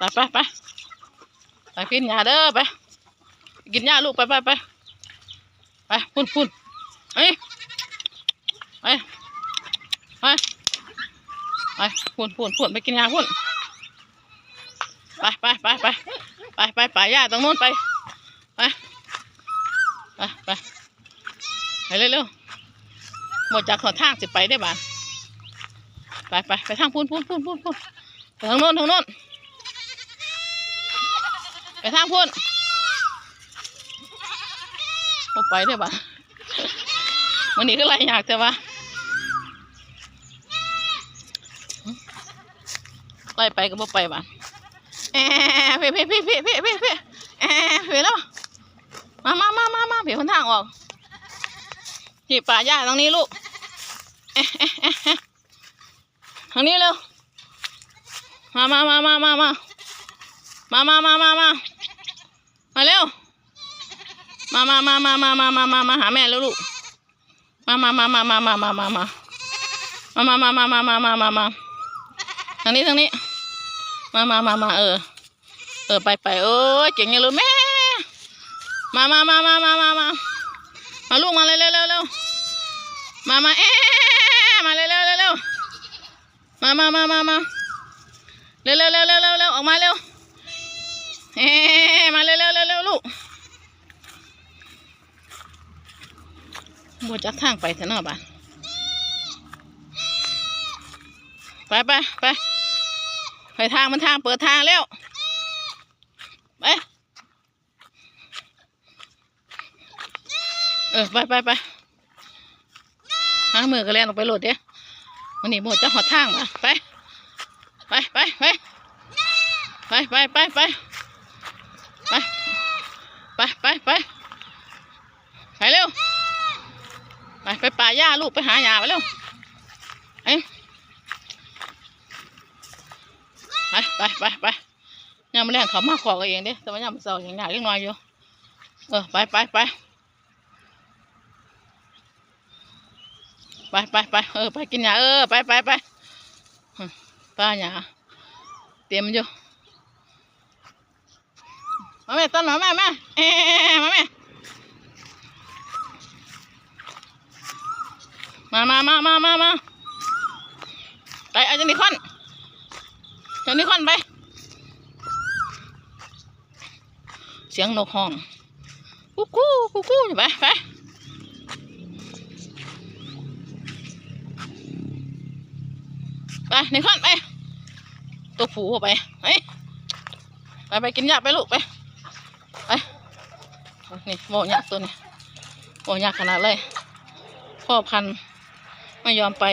ไปไปไปไปกินยาเด้อไปกินยาลูกไปไปไปไปพุ่นพุ่นเฮ้ยไปไปไปพุ่นพุ่นพุ่นไปกินยาพุ่นไปไปไปไปไปไปไปย่าตรงนู้นไปไปไปไปไปเร็วๆหมดจากขอทางสิไปได้บ้านไปไปไปทางพุ่นพุ่นพุ่นพุ่นพุ่นทางโน้นทางโน้น ไปทางพุ่นบ่ไปได้อบ่ะวันนี้ก็ไรอยากแต่ว่าไล่ไปก็บ่ไปบ่ะแอะเพ่เพ่เพ่เพ่เพ่เพ่เพ่แอะเพ่แล้วมามามามามาเพ่คนทางออกพี่ป่าย่าตรงนี้ลูกแอะแอะแอะแอะทางนี้เร็วมามามามามามามามามามามา มาเร็ว มามามามามามามามามาหาแม่แล้วลูก มามามามามามามามามามามามามามามามามามาทางนี้ทางนี้ มามามามาเออ เออไปไปเอ้ยเก่งยังเลยแม่ มามามามามามามามาลูกมาเร็วเร็วเร็วมามาเอ๊มาเร็วเร็วเร็วมามามามามาเร็วเร็วเร็วเร็วเร็วออกมาเร็ว เอ๊มาเร็วเร็วเร็วเร็วลูกบจักทางไปเถอะเนาะบ้านไปไปไปไปทางมันทางเปิดทางแล้วไปเออไปไปไปหางมือก็แล่นออกไปโหลดเด้วันนี้โมจะหอดทางมาไปไปไปไปไปไปไปไป ไป ไปไปไปไปเร็ว ไปไปป่าหญ้าลูกไปหาหญ้าไปเร็วเอ้ยไปไปไปไปยามมาแรงเขามากขอกันเองเด้แต่ว่ายามมาเสาอย่างหนาเล็กน้อยอยู่ เออไปไปไปไปไปไปเออไปกินหญ้าเออไปไปไปป้าหญ้าเตรียมอยู่ มาแม่ต้นมาแม่แม่เอ๊มาแม่มามามามามามาไปเอาจังนิคอนจังนิคอนไป เสียงนกห้องกูกูกูกูอยู่ไปไปไปนิคอนไปตัวผูเข้าไปไปไปไปกินหญ้าไปลูกไป นี่โมหญ้าตัวนี้โมหญ้าขนาดเลย พ่อพันธุ์ไม่ยอมไป